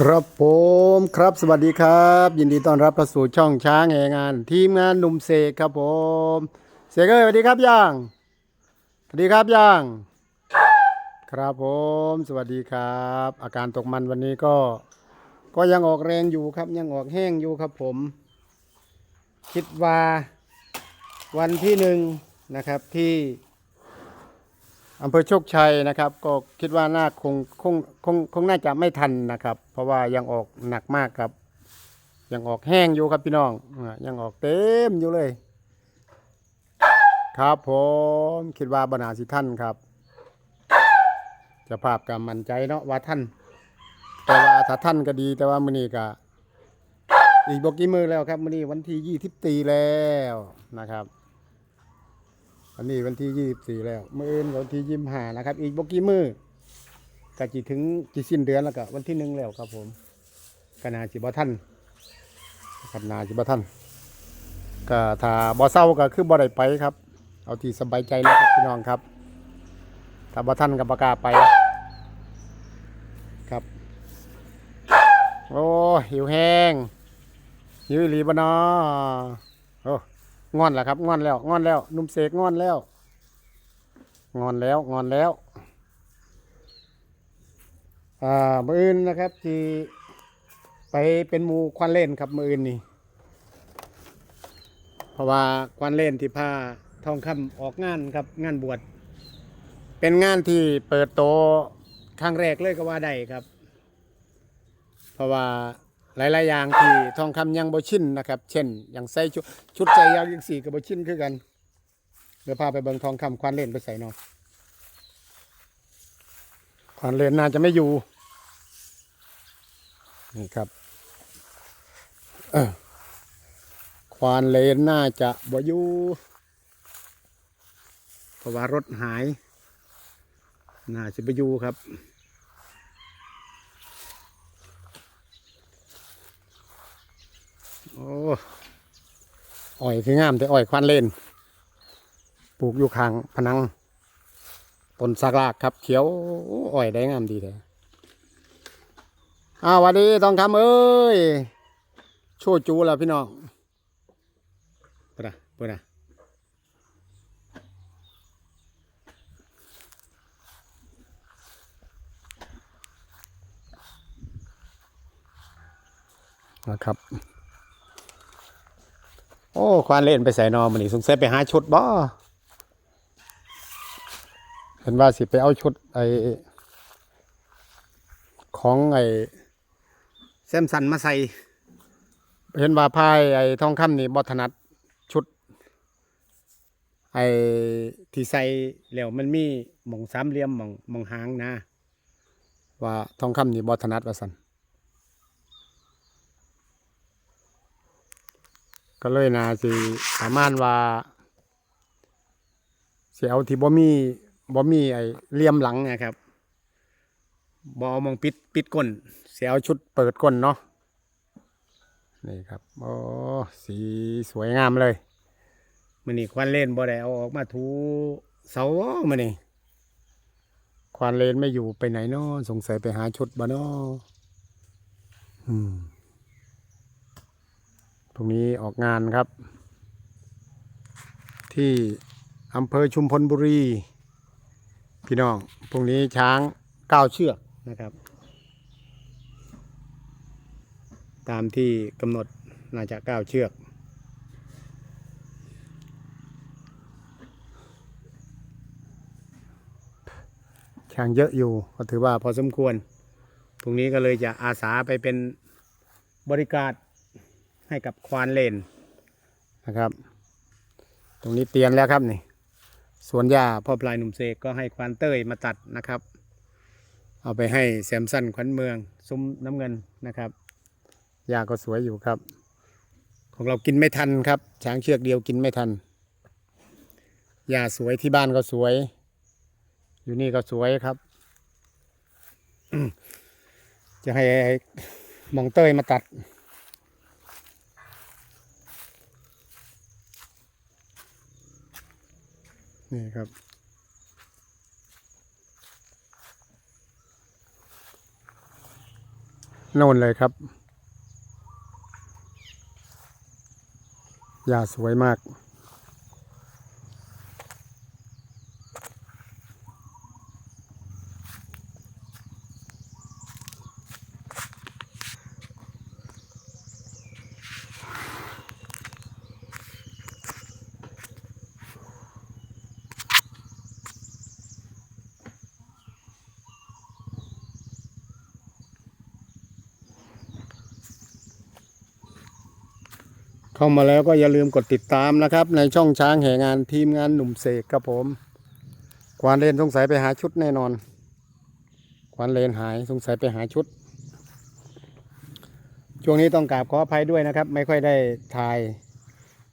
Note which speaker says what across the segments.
Speaker 1: ครับผมครับสวัสดีครับ ยินดีต้อนรับเข้าสู่ช่องช้างแห่งาน ทีมงานหนุ่มเสกครับผมเสกเอ้ยสวัสดีครับย่างสวัสดีครับย่าง ครับผมสวัสดีครับ อาการตกมันวันนี้ก็ ก็ยังออกแรงอยู่ครับ ยังออกแห้งอยู่ครับผม คิดว่าวันที่หนึ่งนะครับที่ อำเภอโชคชัยนะครับ ก็คิดว่าน่าคงคงคงคงน่าจะไม่ทันนะครับ เพราะว่ายังออกหนักมากครับ ยังออกแห้งอยู่ครับพี่น้องอ่ายังออกเต็มอยู่เลย ครับผมคิดว่าบรรณาสิท่านครับจะภาพกับมั่นใจเนาะว่าท่าน แต่ว่าถ้าท่านก็ดีแต่ว่ามื้อนี้ก็อีกบกี่มือแล้วครับมื้อนี้วันที่ยี่สิบตีแล้วนะครับ วันนี้วันที่ยี่สิบสี่แล้วมื่ออื่นวันที่ยี่สิบห้านะครับ อีกบกี่มือก็จีถึงจีสิ้นเดือนแล้วก็วันที่หนึ่งแล้วครับ ผมกนาจิบท่านครับนาจิบท่านก็ถ้าบ่เศร้าก็คือบ่ได้ไปครับ เอาที่สบายใจแล้วครับพี่น้องครับ ถ้าบ่ท่านก็บ่กล้าไป ครับ โอ้หิวแห้งหิวหลีบ่นาะโอ้ งอนแล้วครับงอนแล้วงอนแล้วนุ่มเสกงอนแล้วงอนแล้วงอนแล้วอ่ามืออื่นนะครับที่ไปเป็นหมูควันเล่นครับมืออื่นนี่เพราะว่าควันเล่นที่พาทองคำออกงานครับงานบวชเป็นงานที่เปิดโตครั้งแรกเลยก็ว่าได้ครับ เพราะว่า หลายๆอย่างที่ทองคำยังบ่ชินนะครับ เช่น อย่างใส่ชุดชุดใจยาวยังสี่กับบ่ชินคือกัน เดี๋ยวพาไปเบิ่งทองคำควานเล่นไปใส่นาะควานเล่นน่าจะไม่อยู่ นี่ครับเออควานเลนน่าจะบ่อยู่เพราะว่ารถหาย น่าจะไปอยู่ครับ โอ้อ้อยคืองามแต่อ้อยควันเล่น ปลูกอยู่ข้างผนังต้นสักลากครับ เขียวอ้อยได้งามดีเลยอ้าวหวัสดีทองคำเอ้ยโชว์จูแล้วพี่น้องเปิดอะเปิดอะนะครับ โอ้ควานเล่นไปใส่นอมันนี่สงสัยไปหาชุดบ่เห็นว่าสิไปเอาชุดไอของไอแซมสันมาใส่ เห็นว่าพายไอทองคำนี่บอถนัดชุด ไอที่ใส่แล้วมันมีหมองสามเหลี่ยมหมองหมองหางนะ ว่าทองคำนี่บอถนัดว่าสัน ก็เลยนาสิประมาณว่าเสียเอาที่บ่มีบ่มีไอ้เลี่ยมหลังนะครับบ่เอามองปิดปิดก้นเสียเอาชุดเปิดก้นเนาะนี่ครับโอ้สีสวยงามเลยมันนี่ควันเล่นบ่ได้เอาออกมาถูเสามันนี่ควันเล่นไม่อยู่ไปไหนเนาะสงสัยไปหาชุดบ่เนาะอืม พรุ่งนี้ออกงานครับ ที่อำเภอชุมพลบุรี พี่น้องพรุ่งนี้ช้างเก้าเชือกนะครับ ตามที่กำหนดน่าจะเก้าเชือก ช้างเยอะอยู่ก็ถือว่าพอสมควรพรุ่งนี้ก็เลยจะอาสาไปเป็นบริการ ให้กับควานเลนนะครับ ตรงนี้เตียนแล้วครับนี่สวนหญ้าพ่อพลายหนุ่มเสกก็ให้ควานเต้ยมาตัดนะครับ เอาไปให้แซมสันขวัญเมืองซุ้มน้ำเงินนะครับหญ้าก็สวยอยู่ครับ ของเรากินไม่ทันครับ ช้างเชือกเดียวกินไม่ทันหญ้าสวยที่บ้านก็สวย อยู่นี่ก็สวยครับ จะให้หมองเต้ยมาตัด นี่ครับ โน่นเลยครับยาสวยมาก เข้ามาแล้วก็อย่าลืมกดติดตามนะครับ ในช่องช้างแห่งานทีมงานหนุ่มเสกครับผมควานเลนสงสัยไปหาชุดแน่นอน ควานเลนหายสงสัยไปหาชุด ช่วงนี้ต้องกราบขออภัยด้วยนะครับ ไม่ค่อยได้ถ่าย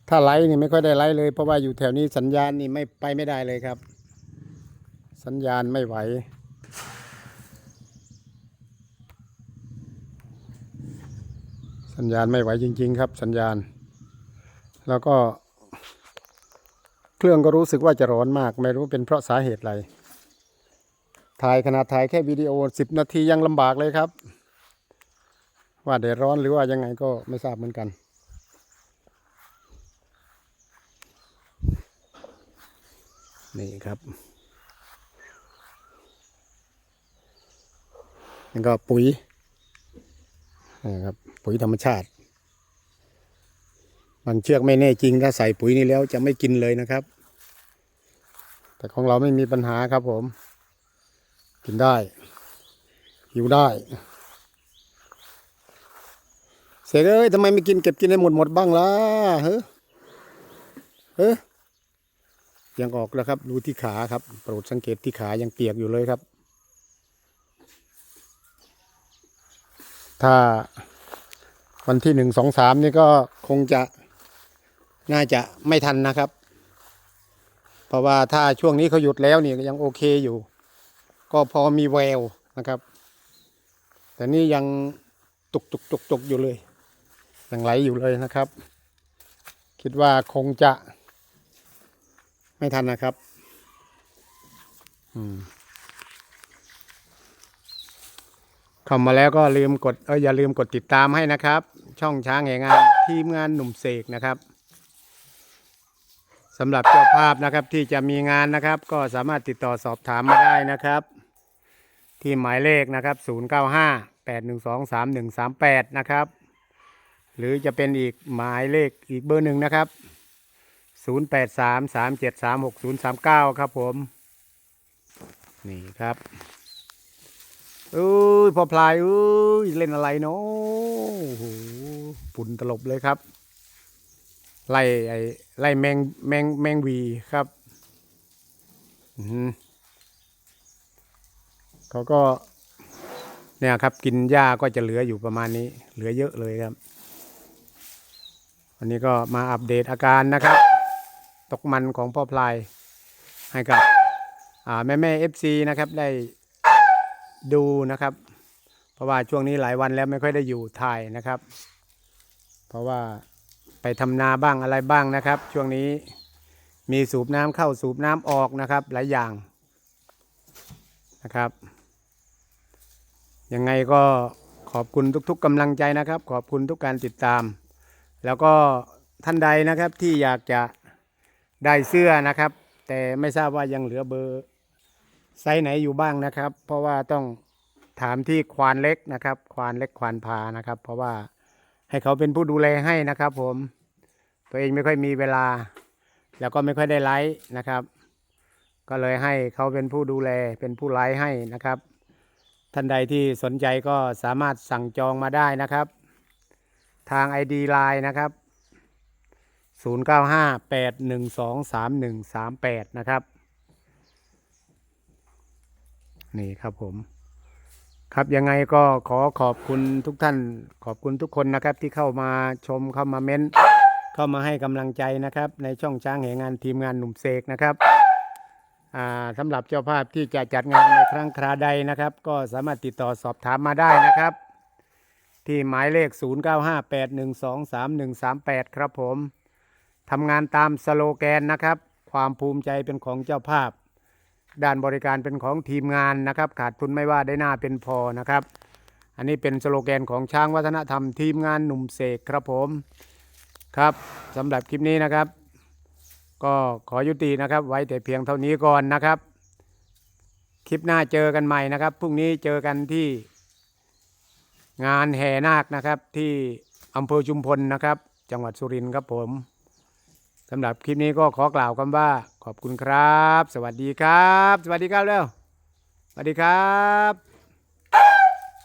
Speaker 1: ถ้าไลฟ์นี่ไม่ค่อยได้ไลฟ์เลย เพราะว่าอยู่แถวนี้สัญญาณนี่ไม่ไปไม่ได้เลยครับ สัญญาณไม่ไหวสัญญาณไม่ไหวจริง ๆ ครับ สัญญาณ แล้วก็เครื่องก็รู้สึกว่าจะร้อนมาก ไม่รู้เป็นเพราะสาเหตุอะไร ถ่ายขนาดถ่ายแค่วิดีโอสิบนาทียังลำบากเลยครับ ว่าเดือดร้อนหรือว่ายังไงก็ไม่ทราบเหมือนกัน นี่ครับนี่ก็ปุ๋ยนะครับปุ๋ยธรรมชาติ บางเชือกไม่แน่จริงถ้าใส่ปุ๋ยนี่แล้วจะไม่กินเลยนะครับ แต่ของเราไม่มีปัญหาครับผม กินได้หิวได้ เสกเอ้ยทำไมไม่กินเก็บกินให้หมดหมดบ้างล่ะเฮ้เฮ้ยังออกแล้วครับดูที่ขาครับ โปรดสังเกตที่ขายังเปียกอยู่เลยครับ ถ้าวันที่หนึ่งสองสามนี่ก็คงจะ น่าจะไม่ทันนะครับ เพราะว่าถ้าช่วงนี้เขาหยุดแล้วเนี่ยยังโอเคอยู่ ก็พอมีแววนะครับ แต่นี่ยังตุกตุกตุกตุกอยู่เลยยังไหลอยู่เลยนะครับ คิดว่าคงจะไม่ทันนะครับอืมเข้ามาแล้วก็ลืมกดเอออย่าลืมกดติดตามให้นะครับ ช่องช้างแห่งงานทีมงานหนุ่มเสกนะครับ สำหรับเจ้าภาพนะครับที่จะมีงานนะครับ ก็สามารถติดต่อสอบถามมาได้นะครับ ที่หมายเลขนะครับ 095 812 3138 นะครับ หรือจะเป็นอีกหมายเลขอีกเบอร์หนึ่งนะครับ 083 373 6039 ครับผม นี่ครับอุ้ยพอพลายอุ้ยเล่นอะไรเนาะโอ้โหฝุ่นตลบเลยครับ ไล่ไอ้ไล่แมงแมงแมงวีครับเขาก็ เนี่ยครับ กินหญ้าก็จะเหลืออยู่ประมาณนี้ เหลือเยอะเลยครับ วันนี้ก็มาอัปเดตอาการนะครับ ตกมันของพ่อพลาย ให้กับแม่แม่เอฟซีนะครับ ได้ดูนะครับ เพราะว่าช่วงนี้หลายวันแล้วไม่ค่อยได้อยู่ถ่ายนะครับ เพราะว่า ไปทำนาบ้างอะไรบ้างนะครับ ช่วงนี้มีสูบน้ำเข้าสูบน้ำออกนะครับ หลายอย่างนะครับ ยังไงก็ขอบคุณทุกๆกำลังใจนะครับ ขอบคุณทุกการติดตาม แล้วก็ท่านใดนะครับที่อยากจะได้เสื้อนะครับ แต่ไม่ทราบว่ายังเหลือเบอร์ไซส์ไหนอยู่บ้างนะครับ เพราะว่าต้องถามที่ควานเล็กนะครับ ควานเล็กควานพานะครับ เพราะว่า ให้เขาเป็นผู้ดูแลให้นะครับผม ตัวเองไม่ค่อยมีเวลา แล้วก็ไม่ค่อยได้ไลฟ์นะครับ ก็เลยให้เขาเป็นผู้ดูแลเป็นผู้ไลฟ์ให้นะครับ ท่านใดที่สนใจก็สามารถสั่งจองมาได้นะครับ ทาง ID Line นะครับ 0958123138 นะครับ นี่ครับผม ครับยังไงก็ขอขอบคุณทุกท่าน ขอบคุณทุกคนนะครับที่เข้ามาชมเข้ามาเม้น เข้ามาให้กำลังใจนะครับ ในช่องช้างแห่งงานทีมงานหนุ่มเสกนะครับอ่าสำหรับเจ้าภาพที่จะจัดงานในครั้งคราใดนะครับ ก็สามารถติดต่อสอบถามมาได้นะครับ ที่หมายเลข 0958123138 ครับผมทำงานตามสโลแกนนะครับ ความภูมิใจเป็นของเจ้าภาพ ด้านบริการเป็นของทีมงานนะครับ ขาดทุนไม่ว่าได้หน้าเป็นพอนะครับ อันนี้เป็นสโลแกนของช้างวัฒนธรรมทีมงานหนุ่มเสกครับผมครับสำหรับคลิปนี้นะครับ ก็ขอยุตินะครับ ไว้แต่เพียงเท่านี้ก่อนนะครับ คลิปหน้าเจอกันใหม่นะครับพรุ่งนี้เจอกันที่งานแห่นาคนะครับที่อำเภอชุมพลนะครับ จังหวัดสุรินทร์ครับผม สำหรับคลิปนี้ก็ขอกล่าวคำว่า ขอบคุณครับ สวัสดีครับ สวัสดีครับเร็วสวัสดีครับ